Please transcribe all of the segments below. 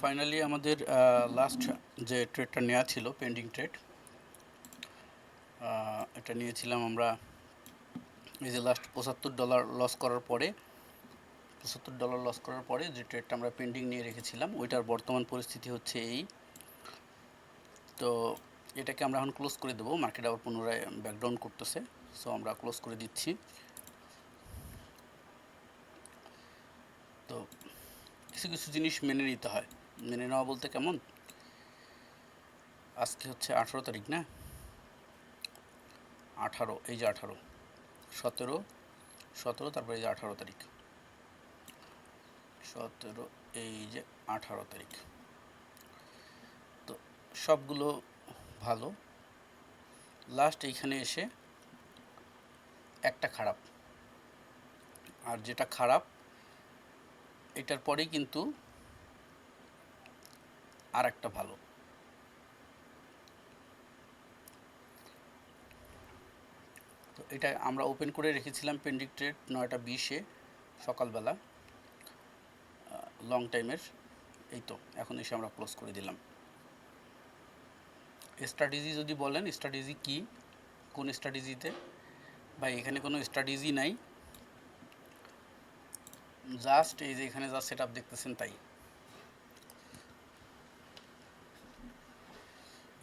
Finally আমাদের last যে ট্রেডটা নেওয়া ছিল পেন্ডিং ট্রেড এটা নিয়েছিলাম আমরা এই যে লাস্ট পঁচাত্তর ডলার লস করার পরে, পঁচাত্তর ডলার লস করার পরে যে ট্রেডটা আমরা পেন্ডিং নিয়ে রেখেছিলাম, ওইটার বর্তমান পরিস্থিতি হচ্ছে এই। তো এটাকে আমরা এখন ক্লোজ করে দেবো মার্কেট আবার পুনরায় ব্যাকডাউন করতেছে সো আমরা ক্লোজ করে দিচ্ছি তো কিছু কিছু জিনিস মেনে নিতে হয়। মেনে নেওয়া বলতে কেমন? আজকে হচ্ছে আঠারো তারিখ না? আঠারো, এই যে আঠারো। সতেরো সতেরো, তারপরে এই যে আঠারো তারিখ। সতেরো, এই যে আঠারো তারিখ। তো সবগুলো ভালো। লাস্ট এইখানে এসে একটা খারাপ। আর যেটা খারাপ এটার পরেই কিন্তু আর একটা ভালো। তো এটা আমরা ওপেন করে রেখেছিলাম পেন্ডিং ট্রেড নয়টা বিশে সকালবেলা লং টাইমের এই তো, এখন এসে আমরা ক্লোজ করে দিলাম। স্ট্র্যাটেজি যদি বলেন স্ট্র্যাটেজি কি? কোন স্ট্র্যাটেজিতে ভাই, এখানে কোনো স্ট্র্যাটেজি নাই। জাস্ট এই যে এখানে যা সেট দেখতেছেন তাই।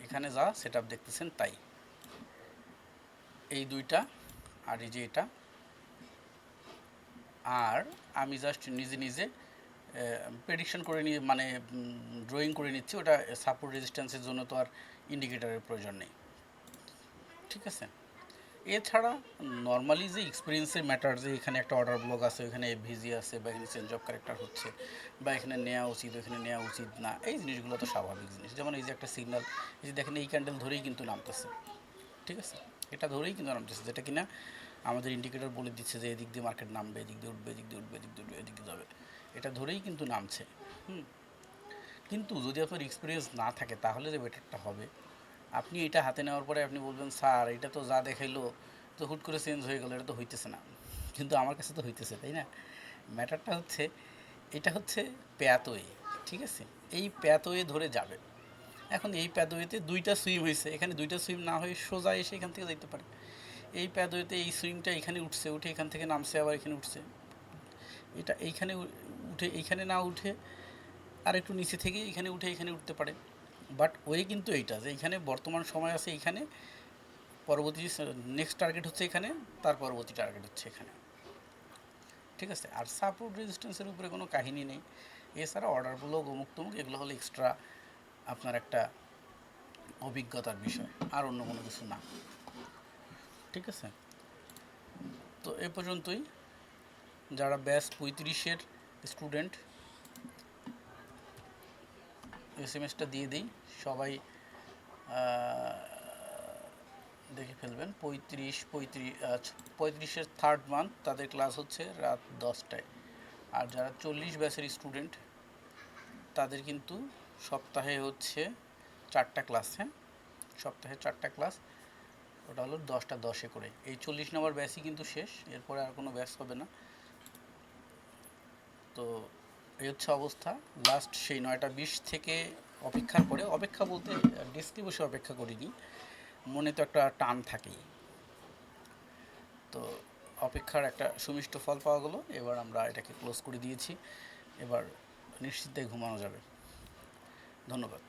এখানে যা সেট দেখতেছেন তাই। এই দুইটা, আর এই যে এটা। আর আমি জাস্ট নিজে নিজে প্রেডিকশন করে নিয়ে মানে ড্রয়িং করে নিচ্ছি। ওটা সাপোর্ট রেজিস্ট্যান্সের জন্য তো আর ইন্ডিকেটারের প্রয়োজন নেই। ঠিক আছে? এছাড়া নর্মালি যে এক্সপিরিয়েন্সের ম্যাটার যে এখানে একটা অর্ডার ব্লক আছে এখানে ভিজি আছে, বা এখানে চেঞ্জ অফ ক্যারেক্টার হচ্ছে, বা এখানে নেওয়া উচিত এখানে নেওয়া উচিত না, এই জিনিসগুলো তো স্বাভাবিক জিনিস। যেমন এই যে একটা সিগনাল এই যে দেখেন এই ক্যান্ডেল ধরেই কিন্তু নামতেছে, ঠিক আছে? এটা ধরেই কিন্তু নামতেছে, যেটা কিনা আমাদের ইন্ডিকেটর বলে দিচ্ছে যে এদিক দিয়ে মার্কেট নামবে, এদিক দিয়ে উঠবে, এদিক দিয়ে উঠবে, এদিক দিয়ে উঠবে, এদিক দিয়ে যাবে। এটা ধরেই কিন্তু নামছে, হুম? কিন্তু যদি আপনার এক্সপিরিয়েন্স না থাকে, তাহলে যে বেটারটা হবে। আপনি এটা হাতে নেওয়ার পরে আপনি বলবেন, স্যার, এটা তো যা দেখাইলো, তো হুট করে চেঞ্জ হয়ে গেলো, এটা তো হইতেছে না। কিন্তু আমার কাছে তো হইতেছে, তাই না? ম্যাটারটা হচ্ছে, এটা হচ্ছে প্যাতওয়ে ঠিক আছে? এই প্যাতওয়ে ধরে যাবে। এখন এই প্যাদোয়েতে দুইটা সুইম হয়েছে এখানে দুইটা সুইম না হয়ে সোজা এসে এখান থেকে যাইতে পারে। এই প্যাদোয়েতে এই সুইমটা এখানে উঠছে, উঠে এখান থেকে নামছে, আবার এখানে উঠছে। এটা এইখানে উঠে, এইখানে না উঠে আর একটু নিচে থেকে এখানে উঠে এখানে উঠতে পারে। বাট ওয়ে কিন্তু এইটা যে এখানে বর্তমান সময় আছে এখানে, পরবর্তী নেক্সট টার্গেট হচ্ছে এখানে, তার পরবর্তী টার্গেট হচ্ছে এখানে। ঠিক আছে? আর সাপোর্ট রেজিস্ট্যান্সের উপরে কোনো কাহিনী নেই। এছাড়া অর্ডারগুলো অমুক তমুক, এগুলো হলো এক্সট্রা আপনার একটা অভিজ্ঞতার বিষয়, আর অন্য কোনো কিছু না। ঠিক আছে? তো এ পর্যন্তই। যারা ব্যাস পঁয়ত্রিশের স্টুডেন্ট এস এম এসটা দিয়ে দিই। সবাই দেখে ফেলবেন। পঁয়ত্রিশ পঁয়ত্রিশ পঁয়ত্রিশের থার্ড মান্থ তাদের ক্লাস হচ্ছে রাত দশটায়। আর যারা চল্লিশ ব্যাচের স্টুডেন্ট তাদের কিন্তু সপ্তাহে হচ্ছে চারটা ক্লাস হ্যাঁ? সপ্তাহে চারটা ক্লাস ওটা হলো দশটা দশে করে। এই চল্লিশ নম্বর ব্যাচই কিন্তু শেষ, এরপরে আর কোনো ব্যাচ হবে না। তো এই হচ্ছে অবস্থা। লাস্ট সেই নয়টা বিশ থেকে অপেক্ষার পরে, অপেক্ষা বলতে ডেস্কে বসে অপেক্ষা করিনি, মনে তো একটা টান থাকেই। তো অপেক্ষার একটা সুমিষ্ট ফল পাওয়া গেলো, এবার আমরা এটাকে ক্লোজ করে দিয়েছি, এবার নিশ্চিন্তে ঘুমানো যাবে। ধন্যবাদ।